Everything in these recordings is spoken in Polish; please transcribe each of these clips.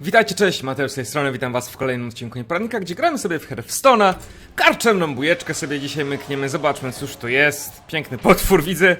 Witajcie, cześć, Mateusz z tej strony, witam was w kolejnym odcinku Nieporadnika, gdzie gramy sobie w Hearthstone'a. Karczemną bujeczkę sobie dzisiaj mykniemy, zobaczmy cóż to jest. Piękny potwór, widzę.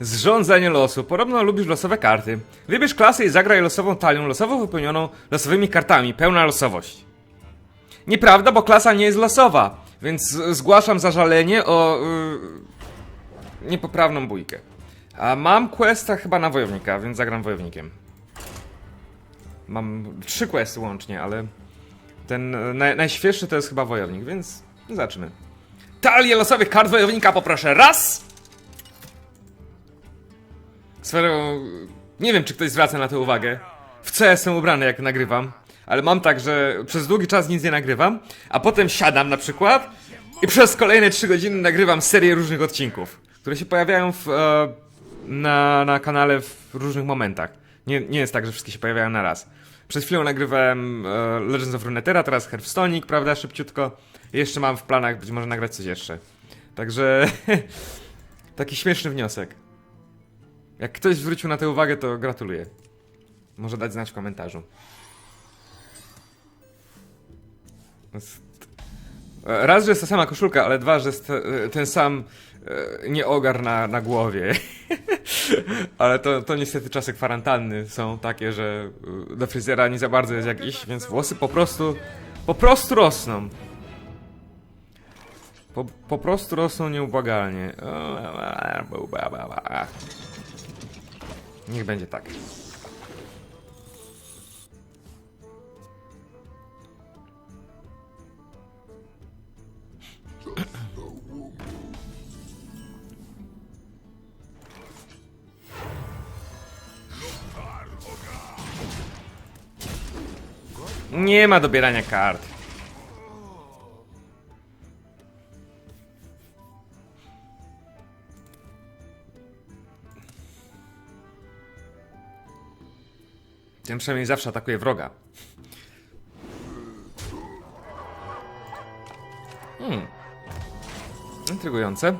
Zrządzenie losu. Podobno lubisz losowe karty. Wybierz klasę i zagraj losową talią, losowo wypełnioną losowymi kartami. Pełna losowość. Nieprawda, bo klasa nie jest losowa, więc zgłaszam zażalenie o yy, niepoprawną bójkę. A mam questa chyba na wojownika, więc zagram wojownikiem. Mam trzy questy łącznie, ale ten e, naj, najświeższy to jest chyba wojownik, więc zobaczymy. Talię losowych kart wojownika poproszę raz! Swoją... Nie wiem, czy ktoś zwraca na to uwagę. W co jestem ubrany, jak nagrywam. Ale mam tak, że przez długi czas nic nie nagrywam, a potem siadam na przykład i przez kolejne 3 godziny nagrywam serię różnych odcinków, które się pojawiają w, e, na, na kanale w różnych momentach. Nie, nie jest tak, że wszystkie się pojawiają na raz. Przed chwilą nagrywałem e, Legends of Runeterra, teraz Hearthstone'ik, prawda, szybciutko. Jeszcze mam w planach być może nagrać coś jeszcze. Także taki śmieszny wniosek. Jak ktoś zwrócił na to uwagę, to gratuluję. Może dać znać w komentarzu. E, Raz, że jest ta sama koszulka, ale dwa, że jest te- ten sam e, nieogar na, na głowie. ale to, to niestety czasy kwarantanny są takie, że e, do fryzjera nie za bardzo jest jakiś, więc włosy po prostu, po prostu rosną. Po, po prostu rosną nieubłagalnie. Niech będzie tak. Nie ma dobierania kart. Tym przynajmniej zawsze atakuje wroga. Hmm. Intrygujące.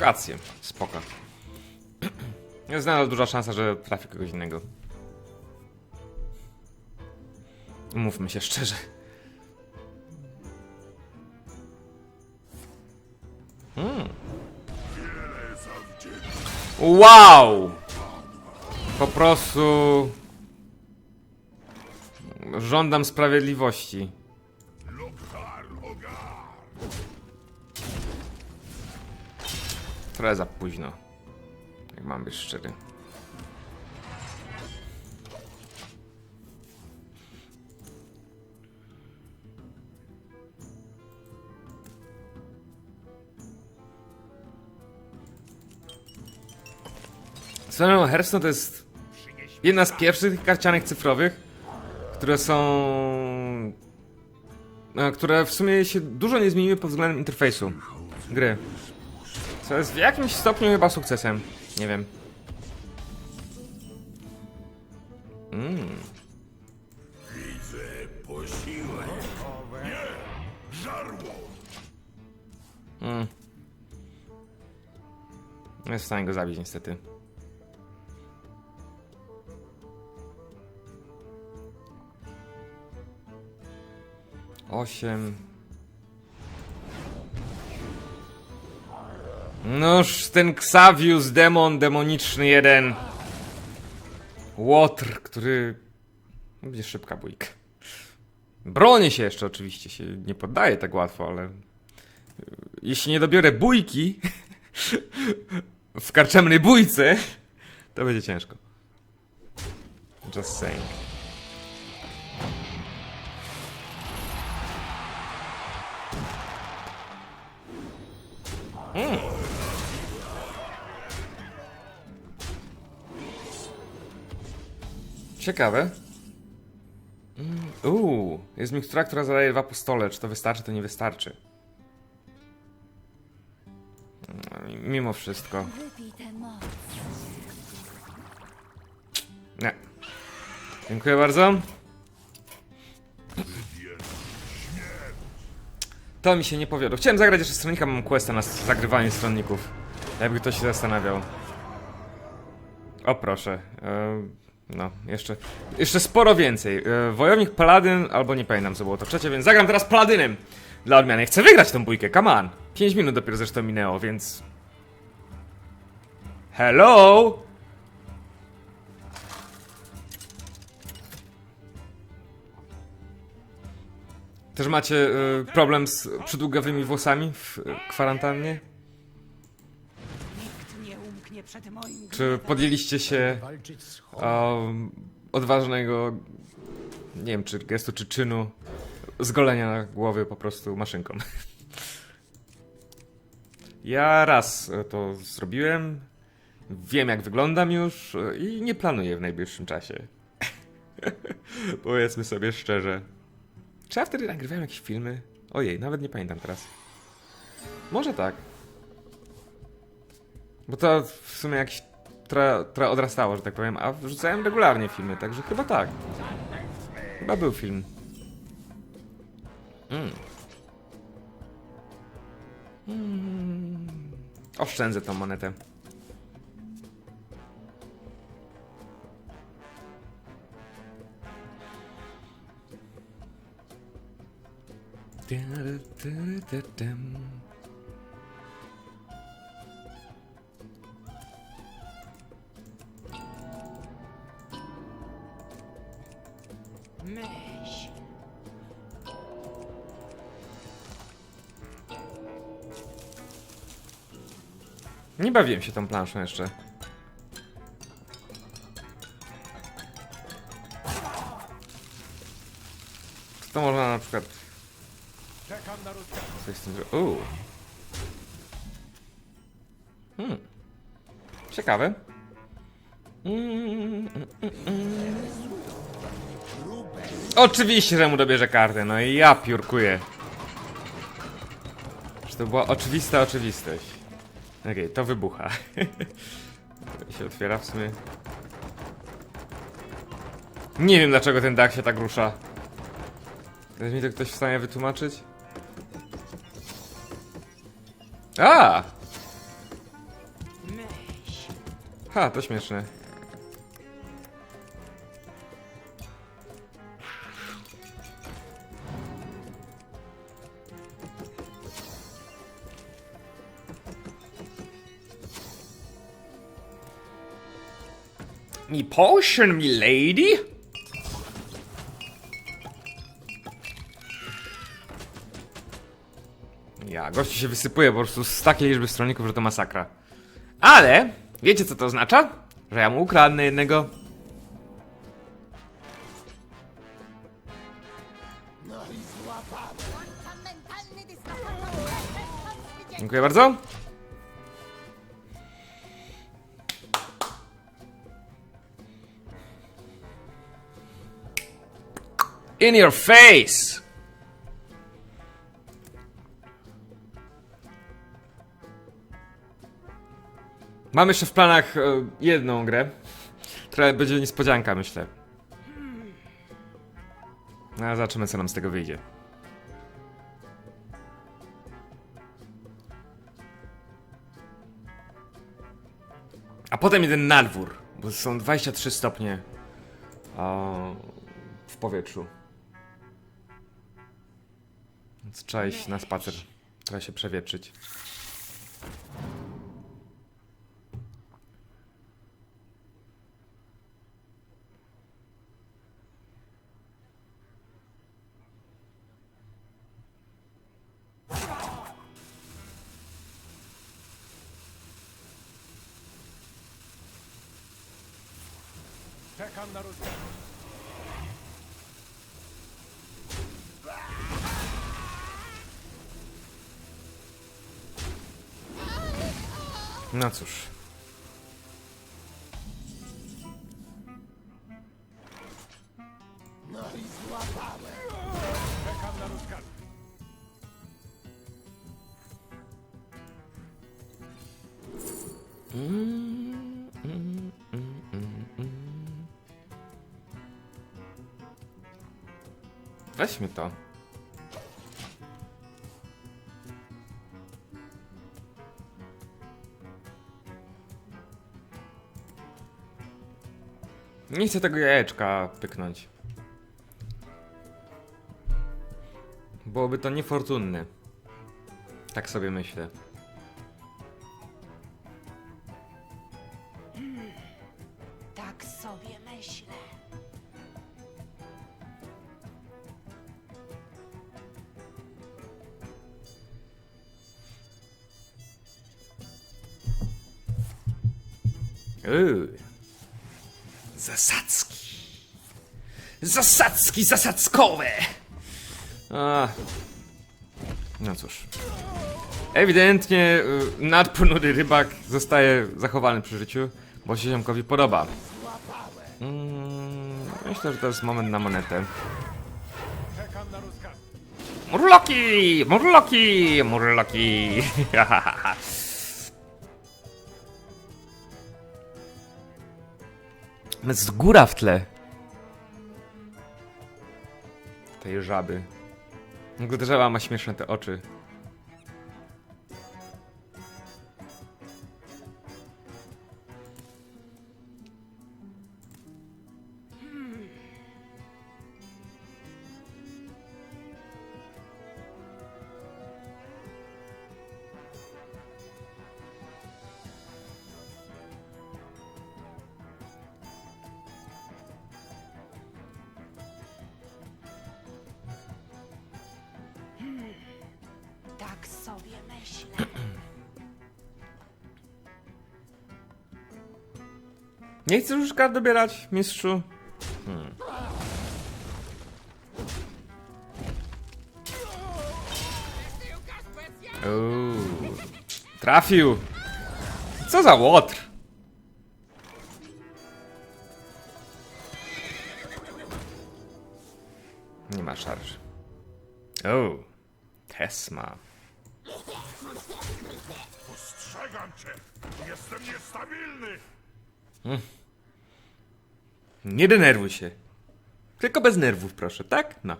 Prowokacje. Spoko. Jest nadal duża szansa, że trafi kogoś innego. Mówmy się szczerze. Mm. Wow! Po prostu... Żądam sprawiedliwości. Trochę za późno. Jak mam być szczery. Swoją Hearthstone to jest jedna z pierwszych karcianek cyfrowych, które są... e, które w sumie się dużo nie zmieniły pod względem interfejsu gry. Co jest w jakimś stopniu chyba sukcesem. Nie wiem. Mm. Mm. Nie jest w stanie go zabić niestety. Osiem. Noż ten Xavius, demon demoniczny jeden. Łotr, który... Będzie szybka bójka. Bronię się jeszcze oczywiście, się nie poddaję tak łatwo, ale... Jeśli nie dobiorę bójki w karczemnej bójce, to będzie ciężko. Just saying. Ciekawe. Mm, Uuu, jest mikstura, która zadaje dwa pustole. Czy to wystarczy, to nie wystarczy. Mm, Mimo wszystko. Nie. Dziękuję bardzo. To mi się nie powiodło. Chciałem zagrać jeszcze stronnika, mam questa na zagrywanie stronników. Jakby ktoś się zastanawiał. O proszę. E, no, jeszcze. Jeszcze sporo więcej. E, wojownik Paladyn, albo nie pamiętam co było to trzecie, więc zagram teraz Paladynem. Dla odmiany. Chcę wygrać tą bójkę, come on. 5 minut dopiero zresztą minęło, więc. Hello! Też macie y, problem z przydługawymi włosami w y, kwarantannie? Czy podjęliście się um, odważnego, nie wiem czy gestu, czy czynu zgolenia głowy po prostu maszynką? Ja raz to zrobiłem, wiem jak wyglądam już i nie planuję w najbliższym czasie. Powiedzmy sobie szczerze. Czy ja wtedy nagrywałem jakieś filmy? Ojej, nawet nie pamiętam teraz. Może tak. Bo to w sumie jakieś trochę, trochę odrastało, że tak powiem, a wrzucałem regularnie filmy, także chyba tak. Chyba był film. Mm. Mm. Oszczędzę tą monetę. Myśl. Nie bawiłem się tą planszą jeszcze. To można na przykład Czekam na rozkaz. coś z tym? Uuu. Hmm. Ciekawe. Mm, mm, mm, mm. Oczywiście, że mu dobierze kartę, no i ja piórkuję. Że to była oczywista oczywistość. Okej, to wybucha. to się otwiera w sumie. Nie wiem dlaczego ten dach się tak rusza. Jest mi to ktoś w stanie wytłumaczyć? A! Ha, to śmieszne. Me potion, me lady? Ja, gościu się wysypuje po prostu z takiej liczby stronników, że to masakra. Ale, wiecie co to oznacza? Że ja mu ukradnę jednego. Dziękuję bardzo. In your face! Mam jeszcze w planach e, jedną grę, która będzie niespodzianka, myślę. No, a zobaczymy, co nam z tego wyjdzie. A potem jeden na dwór, bo są 23 stopnie a, w powietrzu. Więc trzeba iść na spacer. Trzeba się przewietrzyć. Czekam na rozkaz. No cóż. No i złapałem. Czekam na rozkaz. Weźmy to. Nie chcę tego jajeczka pyknąć. Byłoby to niefortunne. Tak sobie myślę. Zasadzkowe. A. No cóż. Ewidentnie y, nadponury rybak zostaje zachowany przy życiu, bo się ziomkowi podoba. Mm, myślę, że to jest moment na monetę. Murloki! Murloki! Murloki! Z góra w tle. Tej żaby. Żaba ma śmieszne te oczy. Nie chcesz już kart dobierać, mistrzu? Hmm. Trafił! Co za łotr! Nie ma szarży. O, Tesma. Ostrzegam cię! Jestem niestabilny! Nie denerwuj się. Tylko bez nerwów, proszę, tak? No.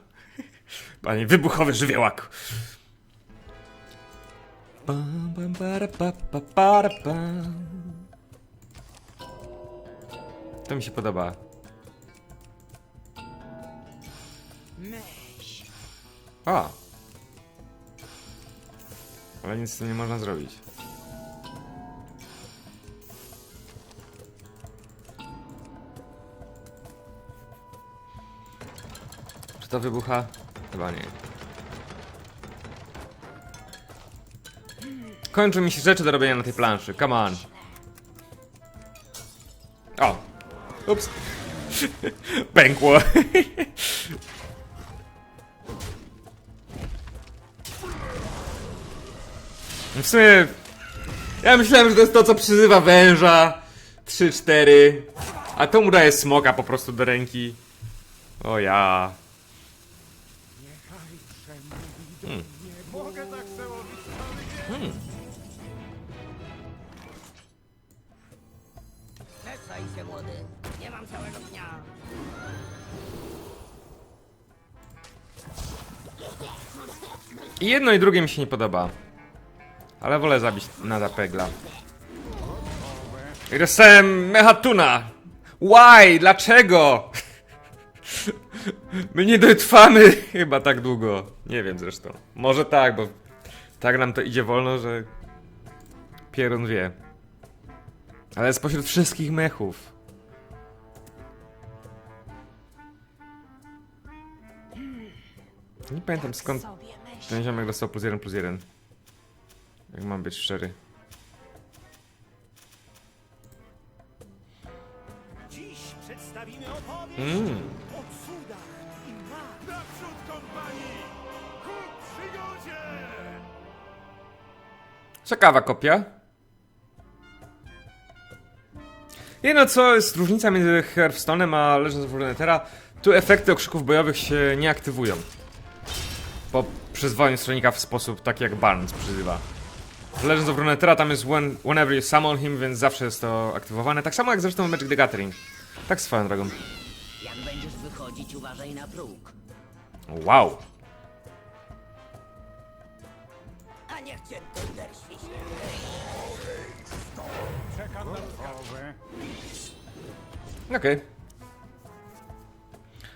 Panie wybuchowy żywiołaku. Pam, pam, para, pa, pa, para, pam. To mi się podoba. Myśl. A. Ale nic z tym nie można zrobić. To wybucha? Chyba nie. Kończą mi się rzeczy do robienia na tej planszy. Come on. O. Ups. Pękło. W sumie... Ja myślałem, że to jest to, co przyzywa węża. 3-4. A to mu daje smoka po prostu do ręki. O ja. Nie mogę tak se łowić cały dzień! Przestań się młody, nie mam całego dnia. I jedno i drugie mi się nie podoba. Ale wolę zabić na zapegla. I dostałem Mechatuna! Why? Dlaczego? My nie dotrwamy chyba tak długo. Nie wiem zresztą. Może tak, bo tak nam to idzie wolno, że Pierun wie. Ale spośród wszystkich mechów. Nie pamiętam skąd Sobie myślę. ten ziomek dostał plus jeden plus jeden. Jak mam być szczery. Dziś przedstawimy opowieść Mm. Ciekawa kopia. Jedno co jest różnica między Hearthstone'em a Legends of Runeterra, tu efekty okrzyków bojowych się nie aktywują. Po przyzwaniu stronnika w sposób taki jak Barnes przyzywa. W Legends of Runeterra tam jest when, whenever you summon him, więc zawsze jest to aktywowane. Tak samo jak zresztą w Magic the Gathering. Tak swoją drogą. Jak będziesz wychodzić, uważaj na próg. Wow. A niech cię Thunder Okej.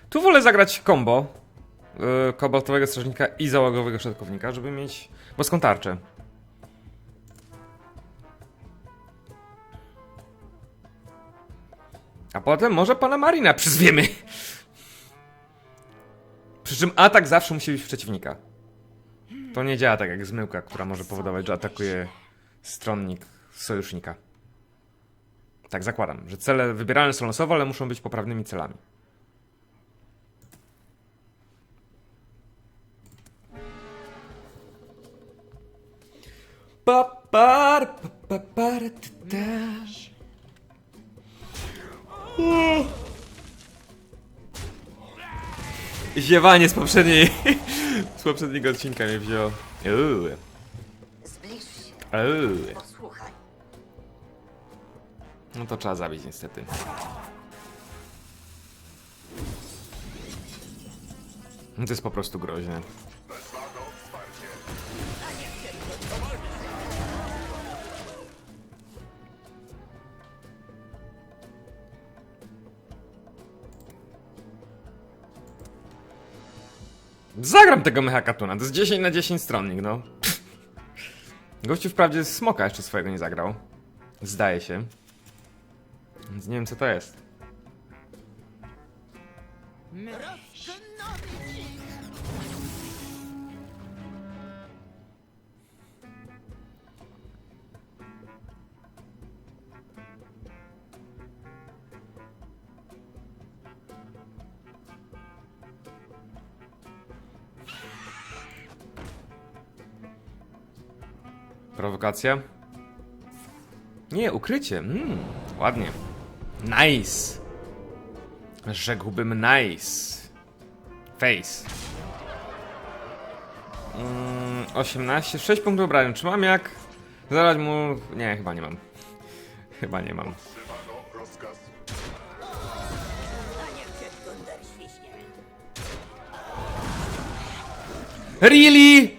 Tu wolę zagrać combo yy, kobaltowego strażnika i załogowego środkownika, żeby mieć boską tarczę. A potem może pana Marina przyzwiemy. Przy czym atak zawsze musi być w przeciwnika. To nie działa tak jak zmyłka, która może powodować, że atakuje stronnik sojusznika. Tak zakładam, że cele wybierane są losowo, ale muszą być poprawnymi celami. Papar, papar, ta. Ziewanie z poprzedniej z poprzedniego odcinka mnie wzięło. Uuu. Zbliż się, Uuu. No to trzeba zabić niestety. No To jest po prostu groźne. Zagram tego mechakatuna, to jest 10 na 10 stronnik, no. Gościu wprawdzie smoka jeszcze swojego nie zagrał. Zdaje się. Więc nie wiem co to jest. Prowokacja? Nie, ukrycie. Mm, ładnie. Nice. Rzekłbym nice. Face. Mm, 18, 6 punktów obrażeń. Czy mam jak zadać mu... Nie, chyba nie mam. Chyba nie mam. Really?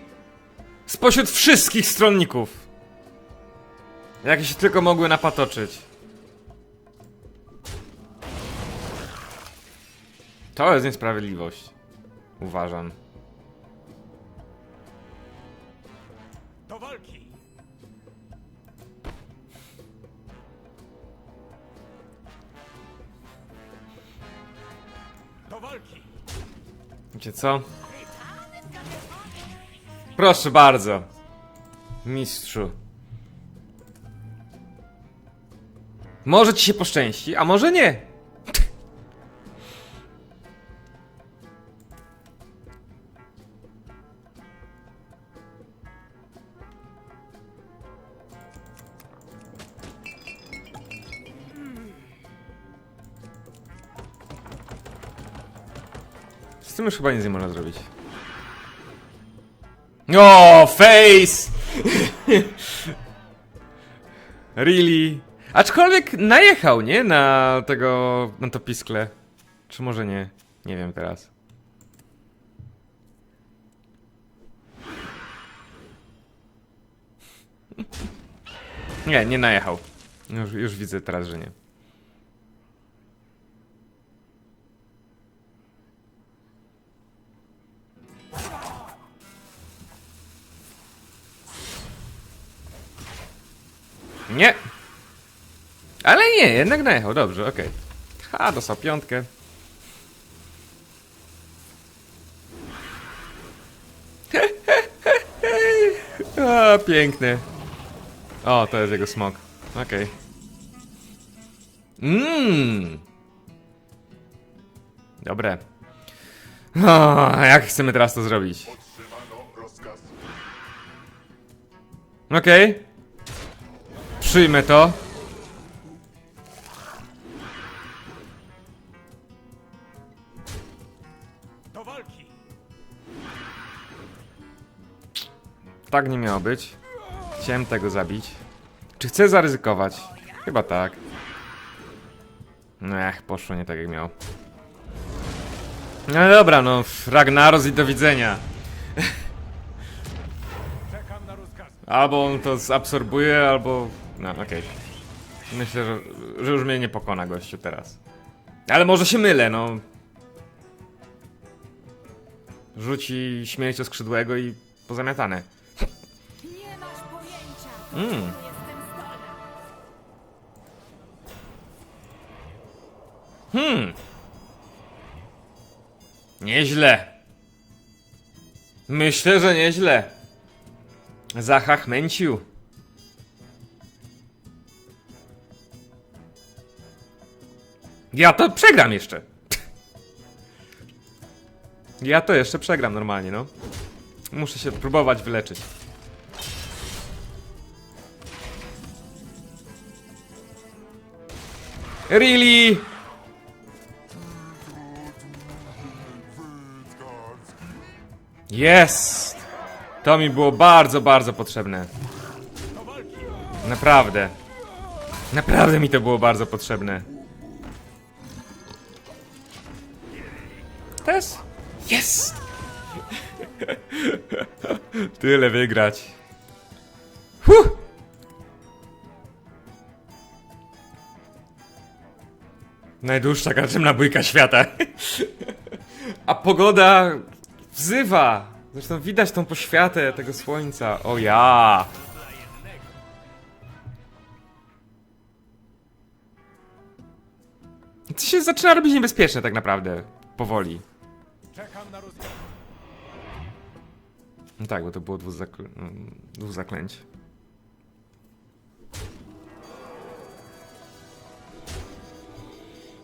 Spośród wszystkich stronników. Jakie się tylko mogły napatoczyć. To jest niesprawiedliwość. Uważam. Do walki. Do walki. Wiecie co? Proszę bardzo. Mistrzu. Może ci się poszczęści, a może nie. Już chyba nic nie można zrobić. O, face! really? Aczkolwiek najechał, nie? Na tego, na to piskle. Czy może nie? Nie wiem teraz. Nie, nie najechał. Już, już widzę teraz, że nie. Nie. Ale nie, jednak najechał, dobrze, okej. Ha, dostał piątkę. A, piękny. O, to jest jego smok. Okej. Mmm. Dobre. O, jak chcemy teraz to zrobić? Okej. Przyjmę to. Do walki. Tak nie miało być. Chciałem tego zabić. Czy chcę zaryzykować? Chyba tak. No ech, poszło nie tak jak miało. No dobra, no, Ragnaros i do widzenia. Albo on to zabsorbuje, albo... No, okej. Myślę, że, że już mnie nie pokona gościu teraz. Ale może się mylę, no. Rzuci śmierć o skrzydłego i pozamiatane. Nie masz pojęcia, Mm. jestem zdolna. Hmm. Nieźle. Myślę, że nieźle. Zachachmęcił. Ja to przegram jeszcze. Ja to jeszcze przegram normalnie, no. Muszę się próbować wyleczyć. Really? Jest! To mi było bardzo, bardzo potrzebne. Naprawdę. Naprawdę mi to było bardzo potrzebne. Też? Jest! Tyle wygrać. Huh! Najdłuższa karczemna bójka świata. A pogoda wzywa. Zresztą widać tą poświatę tego słońca. O ja! To się zaczyna robić niebezpieczne tak naprawdę. Powoli. Czekam na. No tak, bo to było dwóch, zaklę mm, dwóch zaklęć.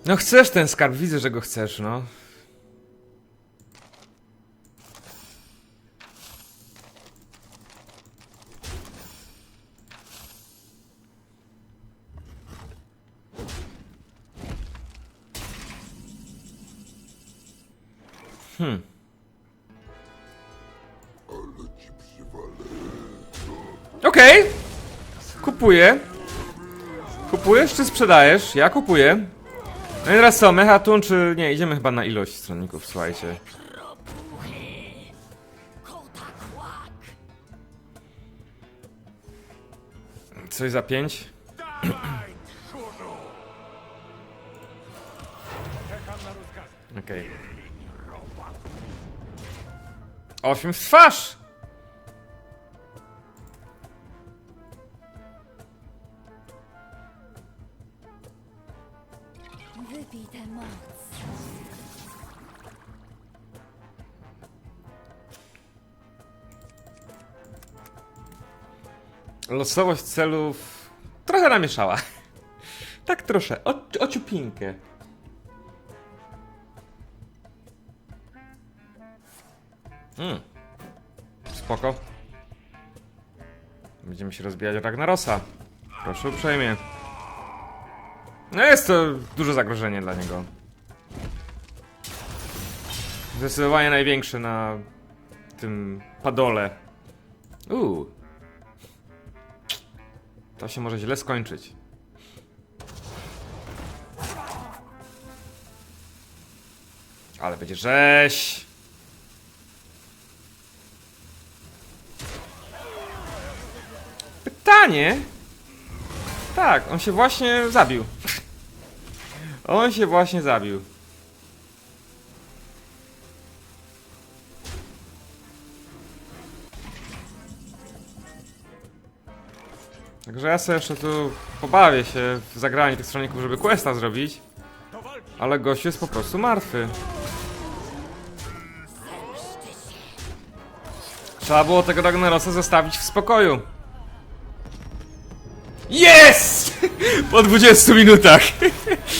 No chcesz ten skarb, widzę, że go chcesz, no. Czy sprzedajesz? Ja kupuję. No i teraz co, Mechatun czy... Nie, idziemy chyba na ilość stronników, słuchajcie. Coś za pięć? Okej. Osiem w twarz! Losowość celów trochę namieszała. Tak trosze, o, ociupinkę. Mm. Spoko. Będziemy się rozbijać Ragnarosa. Proszę uprzejmie. No jest to duże zagrożenie dla niego. Zdecydowanie największe na tym padole. Uuu. To się może źle skończyć. Ale będzie rzeź. Pytanie. Tak, on się właśnie zabił. On się właśnie zabił. Także ja sobie jeszcze tu pobawię się w zagranie tych stronników, żeby questa zrobić. Ale gość jest po prostu martwy. Trzeba było tego Ragnarosa zostawić w spokoju. Jest! Po 20 minutach.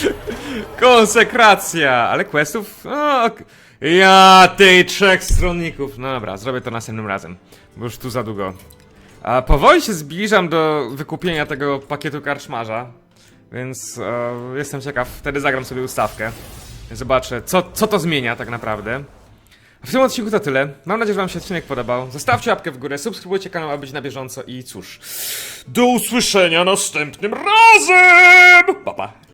Konsekracja. Ale questów... O, ok- ja, tej trzech stronników. No dobra, zrobię to następnym razem. Bo już tu za długo. A powoli się zbliżam do wykupienia tego pakietu karczmarza. Więc e, jestem ciekaw, wtedy zagram sobie ustawkę. Zobaczę, co, co to zmienia tak naprawdę. W tym odcinku to tyle. Mam nadzieję, że Wam się odcinek podobał. Zostawcie łapkę w górę, subskrybujcie kanał, aby być na bieżąco i cóż. Do usłyszenia następnym razem! Pa, pa.